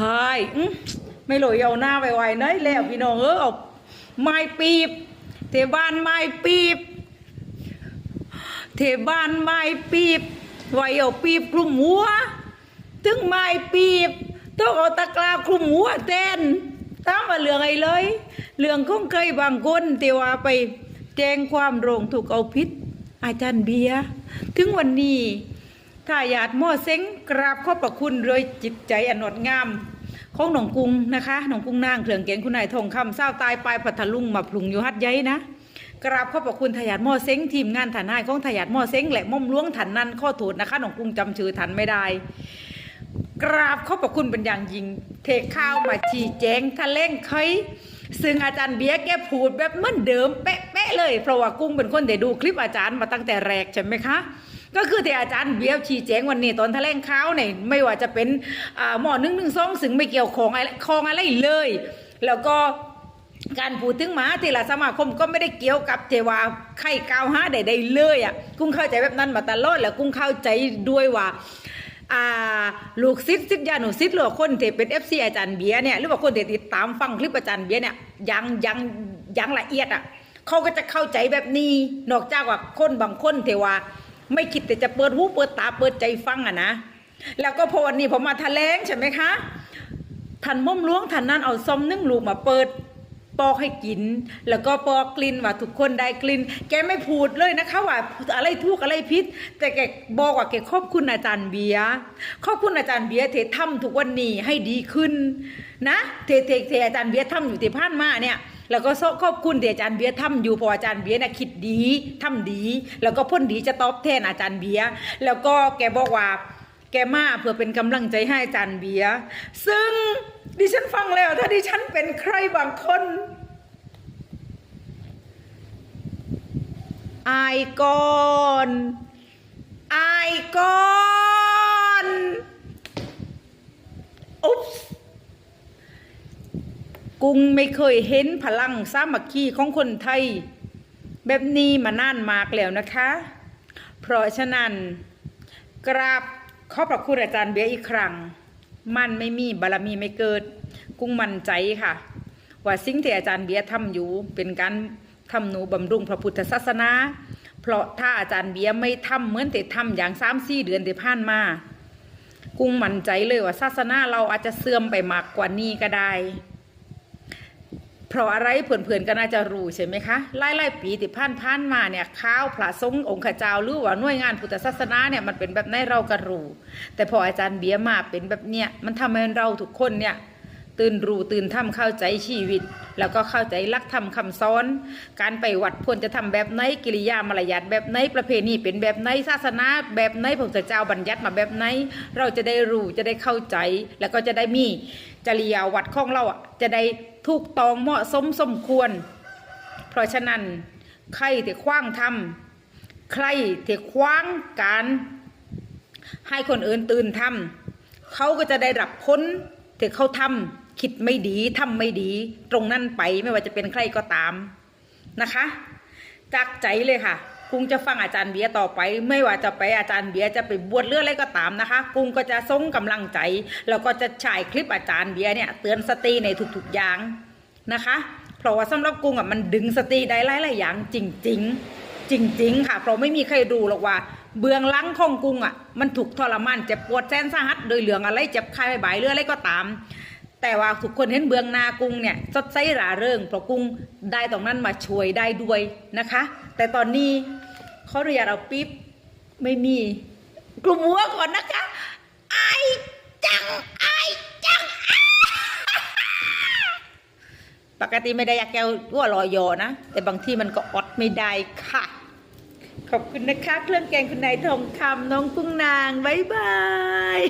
หายไม่หลอยเอาหน้าไปไว้เนยแล้วพี่น้องเออเอาไม้ปีบ เทบ้านไม้ปีบ เทบ้านไม้ปีบไว้เอาปีบคลุมหัว ถึงไม้ปีบต้องเอาตะกร้าคลุมหัวแทนตามมาเรื่องไอ้เลยเรื่องของเคยบางคนที่ว่าไปแจ้งความโรงถูกเอาพิษอาจารย์เบียถึงวันนี้ ถ้ายาดหม้อเซ้งกราบขอบพระคุณเลยจิตใจอันงดงามของหนองกุงนะคะหนองกุงนางเครื่องเกงคุณนายทองคำเศร้าตายปลายพัทลุงมาพลุงอยู่ฮัดใหญ่นะ กราบขอบพระคุณทายาทหม้อเซ้งทีมงานฐานนายของทายาทหม้อเซ้งและม่อมล้วงถันนันข้อโทษนะคะหนองกุงจำชื่อถันไม่ได้ กราบขอบพระคุณเป็นอย่างยิ่งเทข้าวมาชี้แจงทะเล่งเคยซึ่งอาจารย์เบียร์แกพูดแบบเหมือนเดิมเป๊ะๆเลยเพราะว่ากุ้งเป็นคนได้ดูคลิปอาจารย์มาตั้งแต่แรกใช่ไหมคะ ก็คือที่อาจารย์เบียร์ชี้แจงวันนี้ตอนแถลงข่าวเนี่ยไม่ว่าจะเป็นหมอหนึ่งหนึ่งสองซึ่งไม่เกี่ยวของอะไรของอะไรเลย แล้วก็การพูดถึงหมาที่ละสมาคมก็ไม่ได้เกี่ยวกับเจว่าใครกล่าวหาใดๆเลยอะกุ้งเข้าใจแบบนั้นมาตลอดแล้วกุ้งเข้าใจด้วยว่าลูกศิษย์ศิษยานุศิษย์หรือว่าคนที่เป็นเอฟซีอาจารย์เบียเนี่ยหรือว่าคนที่ติดตามฟังคลิปอาจารย์เบียเนี่ยยังยังยังละเอียดอะเขาก็จะเข้าใจแบบนี้ นอกจากว่าคนบางคนเทว่า ไม่คิดแต่จะเปิดหูเปิดตาเปิดใจฟังอะนะแล้วก็พอวันนี้ผมมาแถลงใช่ไหมคะท่านม่อมหลวงท่านนั้นเอาซอมนึ่งลูกมาเปิดปอกให้กิน แล้วก็ปอกกลิ่นว่าทุกคนได้กลิ่น แกไม่พูดเลยนะคะว่าอะไรทุกอะไรพิษ แต่แกบอกว่าแกขอบคุณอาจารย์เบียร์ขอบคุณอาจารย์เบียร์เททำทุกวันนี้ให้ดีขึ้นนะเทเทเทอาจารย์เบียร์ทำอยู่ที่ผ่านมาเนี่ย แล้วก็ขอบคุณที่อาจารย์เบียร์ทำอยู่เพออาจารย์เบียร์น่ะคิดดีทำดี แล้วก็พ้นดีจะตอบแทนอาจารย์เบียร์แล้วก็แกบอกว่าแกมาเพื่อเป็นกำลังใจให้อาจารย์เบียร์ซึ่งดิฉันฟังแล้วถ้าดิฉันเป็นใครบางคนอายก่อนอายก่อนอุ๊บส์ กุ้งไม่เคยเห็นพลังสามัคคีของคนไทย แบบนี้มานานมากแล้วนะคะ เพราะฉะนั้น กราบขอพระคุณอาจารย์เบียร์อีกครั้ง มันไม่มีบารมีไม่เกิด กุ้งมั่นใจค่ะ ว่าสิ่งที่อาจารย์เบียร์ทำอยู่เป็นการทำหนูบำรุงพระพุทธศาสนา เพราะถ้าอาจารย์เบียร์ไม่ทำเหมือนแต่ทำอย่างสามสี่เดือนที่ผ่านมา กุ้งมั่นใจเลยว่าศาสนาเราอาจจะเสื่อมไปมากกว่านี้ก็ได้ เพราะอะไรเพื่อนๆก็น่าจะรู้ใช่ไหมคะไล่ๆปีที่ผ่านผ่านๆมาเนี่ยข้าวพระสงฆ์องค์ข้าเจ้าหรือว่าหน่วยงานพุทธศาสนาเนี่ยมันเป็นแบบไหนเราก็รู้แต่พออาจารย์เบียมาเป็นแบบเนี้ยมันทำให้เราทุกคนเนี่ยตื่นรู้ตื่นทำเข้าใจชีวิต แล้วก็เข้าใจลักธรรมคำสอน การไปวัดควรจะทำแบบไหนกิริยามารยาทแบบไหนประเพณีเป็นแบบไหนศาสนา แบบไหนพระพุทธเจ้าบัญญัติมาแบบไหน เราจะได้รู้จะได้เข้าใจ แล้วก็จะได้มีจริยาวัดของเราอะจะได้ ถูกต้องเหมาะสมสมควร เพราะฉะนั้นใครที่คว้างทำใครที่คว้างการให้คนอื่นตื่นทำเขาก็จะได้รับผลที่เขาทำคิดไม่ดีทำไม่ดี ตรงนั้นไปไม่ว่าจะเป็นใครก็ตามนะคะ จากใจเลยค่ะ กุ้งจะฟังอาจารย์เบียต่อไป ไม่ว่าจะไปอาจารย์เบียจะไปบวชเรื่องอะไรก็ตามนะคะ กุ้งก็จะส่งกำลังใจ แล้วก็จะฉายคลิปอาจารย์เบียเนี่ยเตือนสติในทุกๆอย่างนะคะ เพราะว่าสำหรับกุ้งอะมันดึงสติได้หลายๆอย่างจริง ๆ จริง ๆ ค่ะ เพราะไม่มีใครรู้หรอกว่า เบื้องหลังของกุ้งอะมันถูกทรมานเจ็บปวดแสนสาหัสโดยเหลืองอะไรเจ็บคายบเรือดอะไรก็ตาม แต่ว่าทุกคนเห็นเบื้องหน้ากุ้งเนี่ยสดใสร่าเริงเพราะกุ้งได้ตรงนั้นมาช่วยได้ด้วยนะคะ แต่ตอนนี้เขาเรียกเราปิ๊บไม่มีกลุ่มหัวก่อนนะคะไอจังไอจังปกติไม่ได้อยากแก้วว่าลอยยอนะ แต่บางที่มันก็อดไม่ได้ค่ะ ขอบคุณนะคะ เครื่องแกงคุณนายทองคำน้องกุ้งนาง บ๊ายบาย